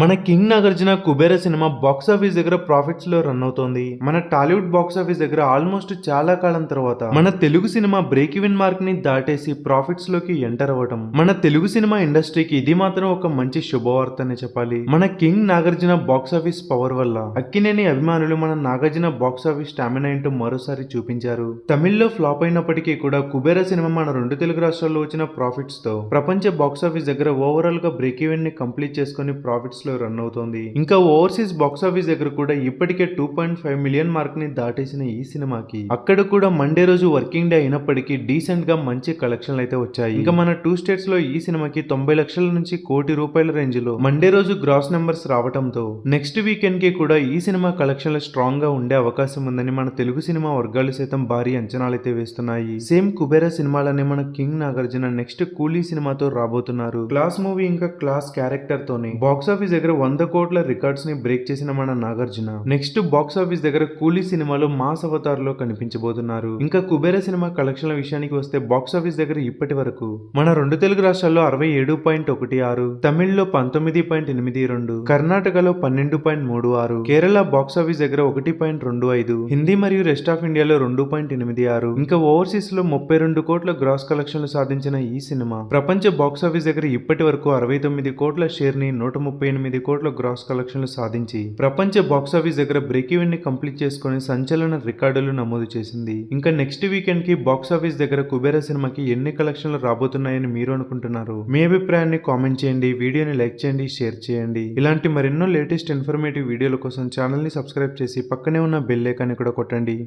మన king Nagarjuna Kubera cinema box office దగ్గర ప్రాఫిట్స్లో రన్ అవుతోంది. మన టాలీవుడ్ బాక్స్ ఆఫీస్ దగ్గర ఆల్మోస్ట్ చాలా కాలం తర్వాత మన తెలుగు సినిమా బ్రేక్ ఈవెన్ మార్క్ని దాటేసి ప్రాఫిట్స్లోకి ఎంటర్ అవ్వటం. మన తెలుగు సినిమా ఇండస్ట్రీకి ఇది మాత్రం ఒక మంచి శుభవార్త అని చెప్పాలి. మన king Nagarjuna box office power వల్ల అక్కినేని అభిమానులు మన నాగార్జున బాక్స్ ఆఫీస్ స్టామినా ఏంటో మరోసారి చూపించారు. తమిళ్ళో ఫ్లాప్ అయినప్పటికీ కూడా కుబేర సినిమా మన రెండు తెలుగు రాష్ట్రాల్లో వచ్చిన ప్రాఫిట్స్తో ప్రపంచ బాక్స్ ఆఫీస్ దగ్గర ఓవరాల్గా బ్రేక్ ఈవెన్ని కంప్లీట్ చేసుకుని ప్రాఫిట్స్ లో రన్ అవుతోంది. ఇంకా ఓవర్సీస్ బాక్స్ ఆఫీస్ దగ్గర కూడా ఇప్పటికే టూ పాయింట్ ఫైవ్ మిలియన్ మార్క్ని దాటేసిన ఈ సినిమాకి. అక్కడ కూడా మండే రోజు వర్కింగ్ డే అయినప్పటికీ డీసెంట్గా మంచి కలెక్షన్లు అయితే వచ్చాయి. ఇంకా మన టూ స్టేట్స్లో ఈ సినిమాకి తొంభై లక్షల నుంచి కోటి రూపాయల రేంజ్లో మండే రోజు గ్రాస్ నెంబర్స్ రావడంతో నెక్స్ట్ వీకెండ్కి కూడా ఈ సినిమా కలెక్షన్లు స్ట్రాంగ్గా ఉండే అవకాశం ఉందని మన తెలుగు సినిమా వర్గాలు సైతం భారీ అంచనాలు అయితే వేస్తున్నాయి. సేమ్ కుబేరా సినిమాలనే మన కింగ్ నాగార్జున నెక్స్ట్ కూలీ సినిమాతో రాబోతున్నారు. క్లాస్ మూవీ ఇంకా క్లాస్ క్యారెక్టర్ తోనే. బాక్స్ ఆఫీస్ దగ్గర వంద కోట్ల రికార్డ్స్ని బ్రేక్ చేసిన మన నాగార్జున. నెక్స్ట్ బాక్స్ ఆఫీస్ దగ్గర కూలీ సినిమాలో మాస్ అవతార్లో కనిపించబోతున్నారు. ఇంకా కుబేర సినిమా కలెక్షన్ల విషయానికి వస్తే బాక్స్ ఆఫీస్ దగ్గర ఇప్పటి వరకు మన రెండు తెలుగు రాష్ట్రాల్లో అరవై ఏడు పాయింట్ ఒకటి ఆరు తమిళ్ళో పంతొమ్మిది పాయింట్ ఎనిమిది రెండు కర్ణాటకలో పన్నెండు పాయింట్ మూడు ఆరు కేరళ బాక్స్ ఆఫీస్ దగ్గర ఒకటి పాయింట్ రెండు ఐదు హిందీ మరియు రెస్ట్ ఆఫ్ ఇండియాలో రెండు పాయింట్ ఎనిమిది ఆరు ఇంకా ఓవర్సీస్లో ముప్పై రెండు కోట్ల గ్రాస్ కలెక్షన్లు సాధించిన ఈ సినిమా. ప్రపంచ బాక్స్ ఆఫీస్ దగ్గర ఇప్పటి వరకు అరవై తొమ్మిది కోట్ల షేర్ని నూట ముప్పై ఎనిమిది కోట్ల గ్రాస్ కలెక్షన్లు సాధించి ప్రపంచ బాక్స్ ఆఫీస్ దగ్గర బ్రేక్ ఈవెన్ని కంప్లీట్ చేసుకుని సంచలన రికార్డులు నమోదు చేసింది. ఇంకా నెక్స్ట్ వీకెండ్కి బాక్స్ ఆఫీస్ దగ్గర కుబేర సినిమాకి ఎన్ని కలెక్షన్లు రాబోతున్నాయని మీరు అనుకుంటున్నారు? మీ అభిప్రాయాన్ని కామెంట్ చేయండి వీడియోని లైక్ చేయండి షేర్ చేయండి. ఇలాంటి మరెన్నో లేటెస్ట్ ఇన్ఫర్మేటివ్ వీడియోల కోసం ఛానల్ని సబ్స్క్రైబ్ చేసి పక్కనే ఉన్న బెల్ ఐకాన్ని కూడా కొట్టండి.